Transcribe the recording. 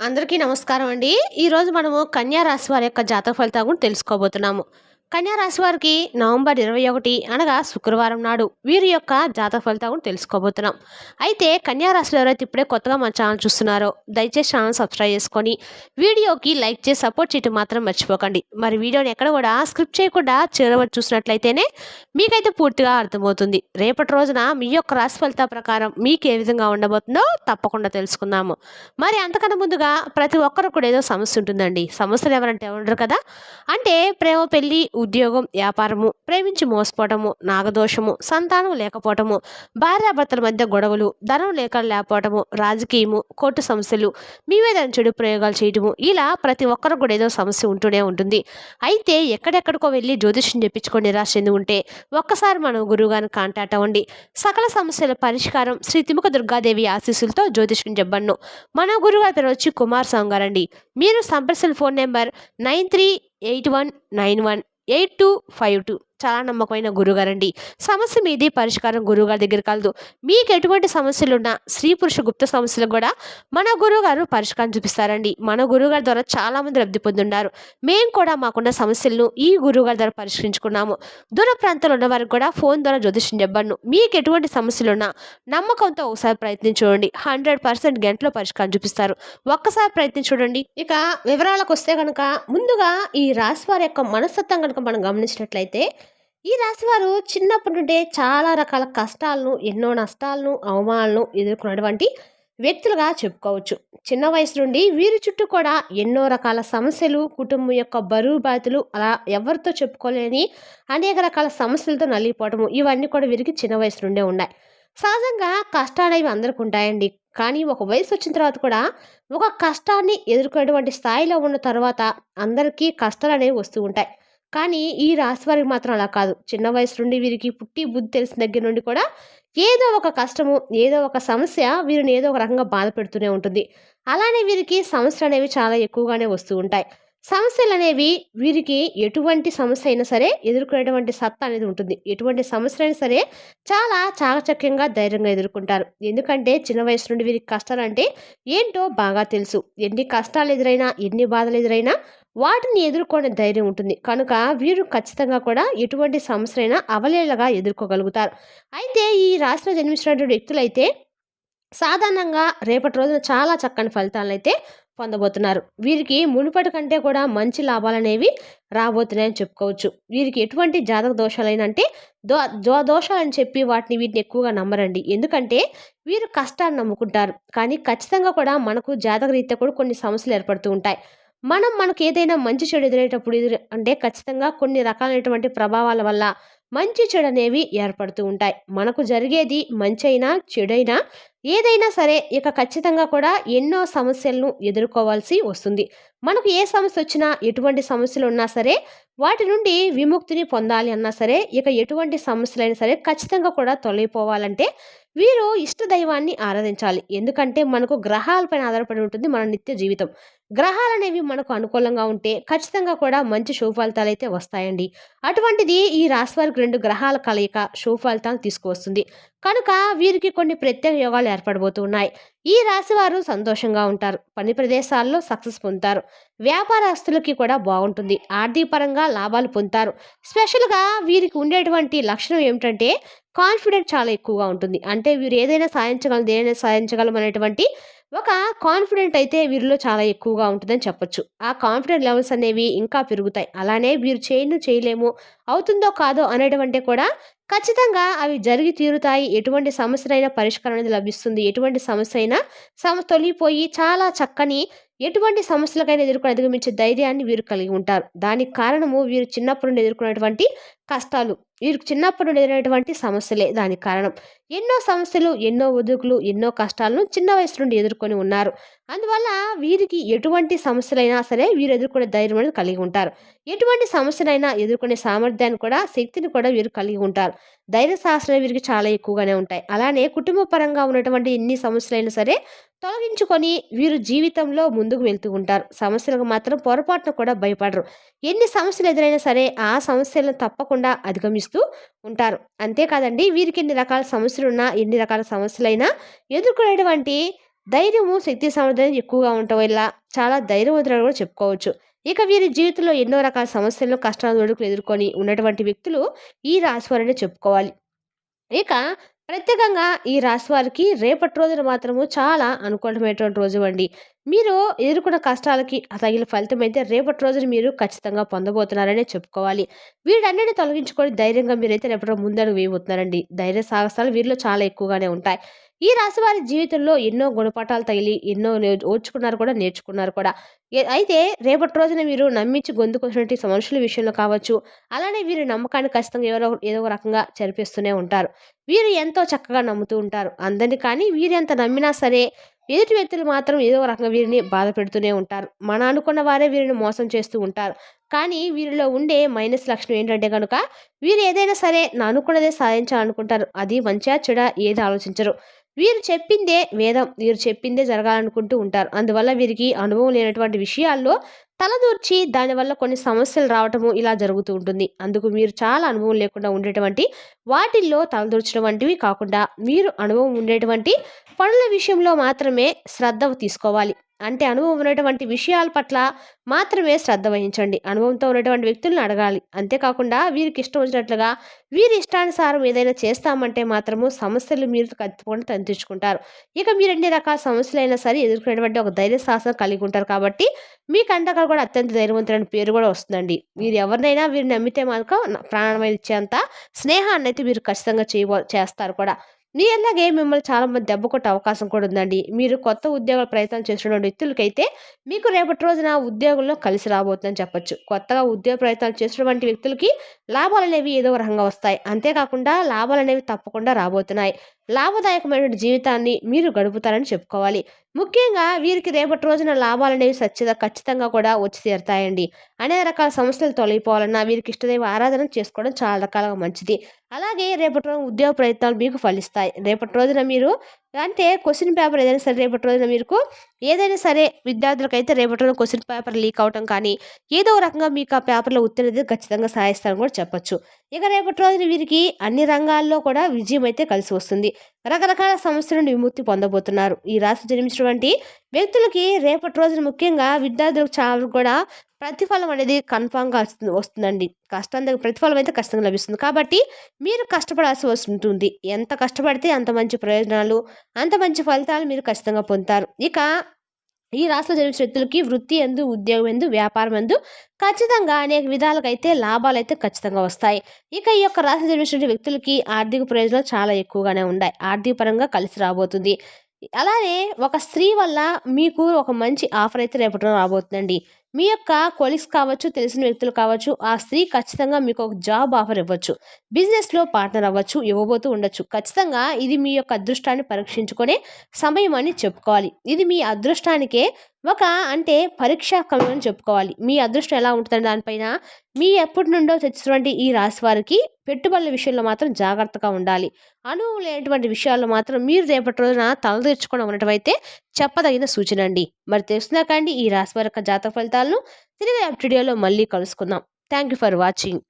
అందరికీ నమస్కారం అండి. ఈరోజు మనము కన్యా రాశి వారి యొక్క జాతక ఫలితాలను కూడా తెలుసుకోబోతున్నాము. కన్యా రాశి వారికి నవంబర్ ఇరవై ఒకటి అనగా శుక్రవారం నాడు. వీరి యొక్క జాతక ఫలితాలను తెలుసుకోబోతున్నాం. అయితే కన్యా రాశిలో ఎవరైతే ఇప్పుడే కొత్తగా మన ఛానల్ చూస్తున్నారో దయచేసి ఛానల్ సబ్స్క్రైబ్ చేసుకొని వీడియోకి లైక్ చేసి సపోర్ట్ చేయటం మాత్రం మర్చిపోకండి. మరి వీడియోని ఎక్కడ కూడా స్క్రిప్ట్ చేయకుండా చివరి చూసినట్లయితేనే మీకైతే పూర్తిగా అర్థమవుతుంది. రేపటి రోజున మీ యొక్క రాశి ఫలితాల ప్రకారం మీకు ఏ విధంగా ఉండబోతుందో తప్పకుండా తెలుసుకుందాము. మరి అంతకన్నా ముందుగా ప్రతి ఒక్కరు కూడా ఏదో సమస్య ఉంటుందండి. సమస్యలు ఎవరంటే ఉండరు కదా? అంటే ప్రేమ పెళ్ళి ఉద్యోగం వ్యాపారము ప్రేమించి మోసపోవటము నాగదోషము సంతానం లేకపోవటము భార్యాభర్తల మధ్య గొడవలు ధనం లేక లేకపోవటము రాజకీయము కోర్టు సమస్యలు మీ మీద చెడు ప్రయోగాలు చేయటము ఇలా ప్రతి ఒక్కరు కూడా ఏదో సమస్య ఉంటూనే ఉంటుంది. అయితే ఎక్కడెక్కడికో వెళ్ళి జ్యోతిష్యం చెప్పించుకొని నిరాశ చెంది ఉంటే ఒక్కసారి మనం గురువుగారిని కాంటాక్ట్ అవ్వండి. సకల సమస్యల పరిష్కారం శ్రీ తిముక దుర్గాదేవి ఆశీస్సులతో జ్యోతిష్యం చెప్పను మన గురుగారి పేరు వచ్చి కుమార్ స్వామి గారండి మీరు సంప్రదించిన phone number nine three eight one nine one eight two five two చాలా నమ్మకమైన గురుగారండి. సమస్య మీది పరిష్కారం గురువుగారి దగ్గర కలదు మీకు ఎటువంటి సమస్యలున్నా స్త్రీ పురుష గుప్త సమస్యలు కూడా మన గురువుగారు పరిష్కారం చూపిస్తారండి. మన గురువుగారి ద్వారా చాలామంది లబ్ధి పొందున్నారు మేము కూడా మాకున్న సమస్యలను ఈ గురువుగారి ద్వారా పరిష్కరించుకున్నాము. దూర ప్రాంతంలో ఉన్న వారికి కూడా ఫోన్ ద్వారా జ్యోతిష్యం చెప్పను మీకు ఎటువంటి సమస్యలున్నా నమ్మకంతో ఒకసారి ప్రయత్నం చూడండి. హండ్రెడ్ పర్సెంట్ గంటలో పరిష్కారం చూపిస్తారు. ఒక్కసారి ప్రయత్నం చూడండి. ఇక వివరాలకు వస్తే కనుక ముందుగా ఈ రాశి వారి యొక్క మనస్తత్వం కనుక మనం గమనించినట్లయితే ఈ రాశివారు చిన్నప్పటి నుండే చాలా రకాల కష్టాలను ఎన్నో నష్టాలను అవమానాలను ఎదుర్కొన్నటువంటి వ్యక్తులుగా చెప్పుకోవచ్చు. చిన్న వయసు నుండి వీరి చుట్టూ కూడా ఎన్నో రకాల సమస్యలు కుటుంబం యొక్క బరువు బాధ్యతలు అలా ఎవరితో చెప్పుకోలేని అనేక రకాల సమస్యలతో నలిగిపోవటము ఇవన్నీ కూడా వీరికి చిన్న వయసు నుండే ఉన్నాయి. సహజంగా కష్టాలు అనేవి అందరికి ఉంటాయండి. కానీ ఒక వయసు వచ్చిన తర్వాత కూడా ఒక కష్టాన్ని ఎదుర్కొనేటువంటి స్థాయిలో ఉన్న తర్వాత అందరికీ కష్టాలు అనేవి వస్తూ ఉంటాయి. కానీ ఈ రాశి వారికి మాత్రం అలా కాదు. చిన్న వయసు నుండి వీరికి పుట్టి బుద్ధి తెలిసిన దగ్గర నుండి కూడా ఏదో ఒక కష్టము ఏదో ఒక సమస్య వీరిని ఏదో ఒక రకంగా బాధ పెడుతూనే ఉంటుంది. అలానే వీరికి సమస్యలు అనేవి చాలా ఎక్కువగానే వస్తూ ఉంటాయి. సమస్యలు అనేవి వీరికి ఎటువంటి సమస్య అయినా సరే ఎదుర్కొనేటువంటి సత్తా అనేది ఉంటుంది. ఎటువంటి సమస్య అయినా సరే చాలా చాకచక్యంగా ధైర్యంగా ఎదుర్కొంటారు. ఎందుకంటే చిన్న వయసు నుండి వీరికి కష్టాలు అంటే ఏంటో బాగా తెలుసు. ఎన్ని కష్టాలు ఎదురైనా ఎన్ని బాధలు ఎదురైనా వాటిని ఎదుర్కొనే ధైర్యం ఉంటుంది. కనుక వీరు ఖచ్చితంగా కూడా ఎటువంటి సమస్యలైనా అవలేలగా ఎదుర్కోగలుగుతారు. అయితే ఈ రాశిలో జన్మించినటువంటి వ్యక్తులైతే సాధారణంగా రేపటి రోజున చాలా చక్కని ఫలితాలను అయితే పొందబోతున్నారు. వీరికి మునుపటి కంటే కూడా మంచి లాభాలు అనేవి రాబోతున్నాయని చెప్పుకోవచ్చు. వీరికి ఎటువంటి జాతక దోషాలైనంటే దో దో దోషాలని చెప్పి వాటిని వీటిని ఎక్కువగా నమ్మరండి. ఎందుకంటే వీరు కష్టాన్ని నమ్ముకుంటారు. కానీ ఖచ్చితంగా కూడా మనకు జాతక రీత్యా కూడా కొన్ని సమస్యలు ఏర్పడుతూ ఉంటాయి. మనం మనకు ఏదైనా మంచి చెడు ఎదురేటప్పుడు ఎదురు అంటే ఖచ్చితంగా కొన్ని రకాలైనటువంటి ప్రభావాల వల్ల మంచి చెడు అనేవి ఏర్పడుతూ ఉంటాయి. మనకు జరిగేది మంచి చెడైనా ఏదైనా సరే ఇక ఖచ్చితంగా కూడా ఎన్నో సమస్యలను ఎదుర్కోవాల్సి వస్తుంది. మనకు ఏ సమస్య వచ్చినా ఎటువంటి సమస్యలు ఉన్నా సరే వాటి నుండి విముక్తిని పొందాలి అన్నా సరే ఇక ఎటువంటి సమస్యలైనా సరే ఖచ్చితంగా కూడా తొలగిపోవాలంటే వీరు ఇష్ట దైవాన్ని ఆరాధించాలి. ఎందుకంటే మనకు గ్రహాలపైన ఆధారపడి ఉంటుంది మన నిత్య జీవితం. గ్రహాలు అనేవి మనకు అనుకూలంగా ఉంటే ఖచ్చితంగా కూడా మంచి శుభఫలితాలు అయితే వస్తాయండి. అటువంటిది ఈ రాశి వారికి రెండు గ్రహాల కలయిక శుభఫలితాలు తీసుకువస్తుంది. కనుక వీరికి కొన్ని ప్రత్యేక యోగాలు ఏర్పడబోతున్నాయి. ఈ రాశి వారు సంతోషంగా ఉంటారు. పని ప్రదేశాల్లో సక్సెస్ పొందుతారు. వ్యాపారస్తులకి కూడా బాగుంటుంది. ఆర్థిక పరంగా లాభాలు పొందుతారు. స్పెషల్గా వీరికి ఉండేటువంటి లక్షణం ఏమిటంటే కాన్ఫిడెంట్ చాలా ఎక్కువగా ఉంటుంది. అంటే వీరు ఏదైనా సాధించగలం దేనైనా సాధించగలం అనేటువంటి ఒక కాన్ఫిడెంట్ అయితే వీరిలో చాలా ఎక్కువగా ఉంటుందని చెప్పొచ్చు. ఆ కాన్ఫిడెంట్ లెవెల్స్ అనేవి ఇంకా పెరుగుతాయి. అలానే వీరు చేయను చేయలేము అవుతుందో కాదో అనేటువంటి కూడా ఖచ్చితంగా అవి జరిగి తీరుతాయి. ఎటువంటి సమస్యలైనా పరిష్కారం అనేది లభిస్తుంది. ఎటువంటి సమస్య అయినా సమ తొలిగిపోయి చాలా చక్కని ఎటువంటి సమస్యలకైనా ఎదుర్కొని అధిగమించే ధైర్యాన్ని వీరు కలిగి ఉంటారు. దానికి కారణము వీరు చిన్నప్పటి నుండి ఎదుర్కొన్నటువంటి కష్టాలు. వీరికి చిన్నప్పటి నుండి ఎదురైనటువంటి సమస్యలే దానికి కారణం. ఎన్నో సమస్యలు ఎన్నో ఒదుకులు ఎన్నో కష్టాలను చిన్న వయసు నుండి ఎదుర్కొని ఉన్నారు. అందువల్ల వీరికి ఎటువంటి సమస్యలైనా సరే వీరు ఎదుర్కొనే ధైర్యం అనేది కలిగి ఉంటారు. ఎటువంటి సమస్యలైనా ఎదుర్కొనే సామర్థ్యాన్ని కూడా శక్తిని కూడా వీరు కలిగి ఉంటారు. ధైర్య సాహసాలు వీరికి చాలా ఎక్కువగానే ఉంటాయి. అలానే కుటుంబ పరంగా ఉన్నటువంటి ఎన్ని సమస్యలైనా సరే తొలగించుకొని వీరు జీవితంలో ముందుకు వెళ్తూ ఉంటారు. సమస్యలకు మాత్రం పొరపాటున కూడా భయపడరు. ఎన్ని సమస్యలు ఎదురైనా సరే ఆ సమస్యలను తప్పకుండా అధిగమిస్తూ ఉంటారు. అంతేకాదండి వీరికి ఎన్ని రకాల సమస్యలు ఉన్నా ఎన్ని రకాల సమస్యలైనా ఎదుర్కొనేటువంటి ధైర్యము శక్తి సామర్థ్యం ఎక్కువగా ఉండటం వల్ల చాలా ధైర్యవంతులు కూడా చెప్పుకోవచ్చు. ఇక వీరి జీవితంలో ఎన్నో రకాల సమస్యలను కష్టాలు ఒడుకులు ఎదుర్కొని ఉన్నటువంటి వ్యక్తులు ఈ రాశి వారని చెప్పుకోవాలి. ఇక ప్రత్యేకంగా ఈ రాశి వారికి రేపటి రోజున మాత్రము చాలా అనుకూలమైనటువంటి రోజు అండి. మీరు ఎదుర్కొన్న కష్టాలకి తగిన ఫలితం అయితే రేపటి రోజున మీరు ఖచ్చితంగా పొందబోతున్నారనే చెప్పుకోవాలి. వీటన్నిటిని తొలగించుకొని ధైర్యంగా మీరైతే రేపటి ముందడుగు వేయబోతున్నారండి. ధైర్య సాహసాలు వీరిలో చాలా ఎక్కువగానే ఉంటాయి. ఈ రాశి వారి జీవితంలో ఎన్నో గుణపాఠాలు తగిలి ఎన్నో ఓర్చుకున్నారు కూడా నేర్చుకున్నారు కూడా. అయితే రేపటి రోజున మీరు నమ్మించి గొంతుకొచ్చినటువంటి మనుషుల విషయంలో కావచ్చు అలానే వీరి నమ్మకాన్ని ఖచ్చితంగా ఎవరో ఏదో ఒక రకంగా చరిపిస్తూనే ఉంటారు. వీరు ఎంతో చక్కగా నమ్ముతూ ఉంటారు. అందరినీ కానీ వీరు ఎంత నమ్మినా సరే ఎదుటి వ్యక్తులు మాత్రం ఏదో రకంగా వీరిని బాధ పెడుతూనే ఉంటారు. మన అనుకున్న వారే వీరిని మోసం చేస్తూ ఉంటారు. కానీ వీరిలో ఉండే మైనస్ లక్షణం ఏంటంటే కనుక వీరు ఏదైనా సరే నా అనుకున్నదే సాధించాలనుకుంటారు. అది మంచిగా చెడ ఏది ఆలోచించరు. వీరు చెప్పిందే వేదం వీరు చెప్పిందే జరగాలనుకుంటూ ఉంటారు. అందువల్ల వీరికి అనుభవం లేనటువంటి విషయాల్లో తలదూర్చి దానివల్ల కొన్ని సమస్యలు రావటము ఇలా జరుగుతూ ఉంటుంది. అందుకు మీరు చాలా అనుభవం లేకుండా ఉండేటువంటి వాటిల్లో తలదూర్చడం వంటివి కాకుండా మీరు అనుభవం ఉండేటువంటి పనుల విషయంలో మాత్రమే శ్రద్ధ తీసుకోవాలి. అంటే అనుభవం ఉన్నటువంటి విషయాల పట్ల మాత్రమే శ్రద్ధ వహించండి. అనుభవంతో ఉన్నటువంటి వ్యక్తులను అడగాలి. అంతేకాకుండా వీరికి ఇష్టం వచ్చినట్లుగా వీరి ఇష్టానుసారం ఏదైనా చేస్తామంటే మాత్రము సమస్యలు మీరు కత్తిపోండి తెచ్చుకుంటారు ఇక మీరు ఎన్ని రకాల సమస్యలు అయినా సరే ఎదుర్కొనేటువంటి ఒక ధైర్య సాహసం కలిగి ఉంటారు కాబట్టి మీ కంటకాలు కూడా అత్యంత ధైర్యవంతులైన పేరు కూడా వస్తుందండి. మీరు ఎవరినైనా వీరు నమ్మితే మాత్రం ప్రాణమైన ఇచ్చేంత స్నేహాన్ని అయితే మీరు ఖచ్చితంగా చేయబో చేస్తారు కూడా. నీ అలాగే మిమ్మల్ని చాలామంది దెబ్బ కొట్టే అవకాశం కూడా ఉందండి. మీరు కొత్త ఉద్యోగాల ప్రయత్నం చేస్తున్న వ్యక్తులకైతే మీకు రేపటి రోజున ఉద్యోగంలో కలిసి రాబోతుందని చెప్పొచ్చు. కొత్తగా ఉద్యోగ ప్రయత్నాలు చేసినటువంటి వ్యక్తులకి లాభాలు అనేవి ఏదో రకంగా వస్తాయి. అంతేకాకుండా లాభాలు అనేవి తప్పకుండా రాబోతున్నాయి. లాభదాయకమైన జీవితాన్ని మీరు గడుపుతారని చెప్పుకోవాలి. ముఖ్యంగా వీరికి రేపటి రోజున లాభాలు అనేవి సచ్చిత ఖచ్చితంగా కూడా వచ్చి తీరుతాయండి. అనేక రకాల సమస్యలు తొలగిపోవాలన్నా వీరికి ఇష్టదైవ ఆరాధన చేసుకోవడం చాలా రకాలుగా మంచిది. అలాగే రేపటి రోజు ఉద్యోగ ప్రయత్నాలు మీకు ఫలిస్తాయి. రేపటి రోజున మీరు అంటే క్వశ్చన్ పేపర్ ఏదైనా సరే రేపటి రోజున మీకు ఏదైనా సరే విద్యార్థులకైతే రేపటి రోజున క్వశ్చన్ పేపర్ లీక్ అవటం కానీ ఏదో రకంగా మీకు ఆ పేపర్లో ఉత్తీర్ణత ఖచ్చితంగా సాధిస్తారని కూడా చెప్పొచ్చు. ఇక రేపటి రోజున వీరికి అన్ని రంగాల్లో కూడా విజయం అయితే కలిసి వస్తుంది. రకరకాల సమస్యల నుండి విముక్తి పొందబోతున్నారు. ఈ రాశి జన్మించినటువంటి వ్యక్తులకి రేపటి రోజున ముఖ్యంగా విద్యార్థులకు చాలా కూడా ప్రతిఫలం అనేది కన్ఫామ్గా వస్తుంది వస్తుందండి. కష్టం దగ్గర ప్రతిఫలం అయితే కష్టంగా లభిస్తుంది. కాబట్టి మీరు కష్టపడాల్సి వస్తుంటుంది. ఎంత కష్టపడితే అంత మంచి ప్రయోజనాలు అంత మంచి ఫలితాలు మీరు ఖచ్చితంగా పొందుతారు. ఇక ఈ రాష్ట్ర జరిగిన వ్యక్తులకి వృత్తి ఎందు ఉద్యోగం ఎందు వ్యాపారం ఎందు ఖచ్చితంగా అనేక విధాలుగా అయితే లాభాలు అయితే ఖచ్చితంగా వస్తాయి. ఇక ఈ యొక్క రాష్ట్ర జరిగినటువంటి వ్యక్తులకి ఆర్థిక ప్రయోజనాలు చాలా ఎక్కువగానే ఉన్నాయి ఆర్థిక పరంగా కలిసి రాబోతుంది. అలానే ఒక స్త్రీ వల్ల మీకు ఒక మంచి ఆఫర్ అయితే రేపటి రాబోతుందండి. మీ యొక్క కొలీగ్స్ కావచ్చు తెలిసిన వ్యక్తులు కావచ్చు ఆ స్త్రీ ఖచ్చితంగా మీకు ఒక జాబ్ ఆఫర్ ఇవ్వచ్చు. బిజినెస్లో పార్ట్నర్ అవ్వచ్చు ఇవ్వబోతూ ఉండొచ్చు. ఖచ్చితంగా ఇది మీ యొక్క అదృష్టాన్ని పరీక్షించుకునే సమయం అని చెప్పుకోవాలి. ఇది మీ అదృష్టానికే ఒక అంటే పరీక్షా కాలం అని చెప్పుకోవాలి. మీ అదృష్టం ఎలా ఉంటుంది దానిపైన మీ ఎప్పటి నుండో తెచ్చినటువంటి ఈ రాశి వారికి పెట్టుబడుల విషయంలో మాత్రం జాగ్రత్తగా ఉండాలి. అనుభవం లేనటువంటి విషయాల్లో మాత్రం మీరు రేపటి రోజున తలదీర్చుకొని ఉండటం అయితే చెప్పదగిన సూచన అండి. మరి తెలుసునాకండి ఈ రాశి వారి యొక్క జాతక ఫలితాలను తిరిగి వీడియోలో మళ్ళీ కలుసుకుందాం. Thank you for watching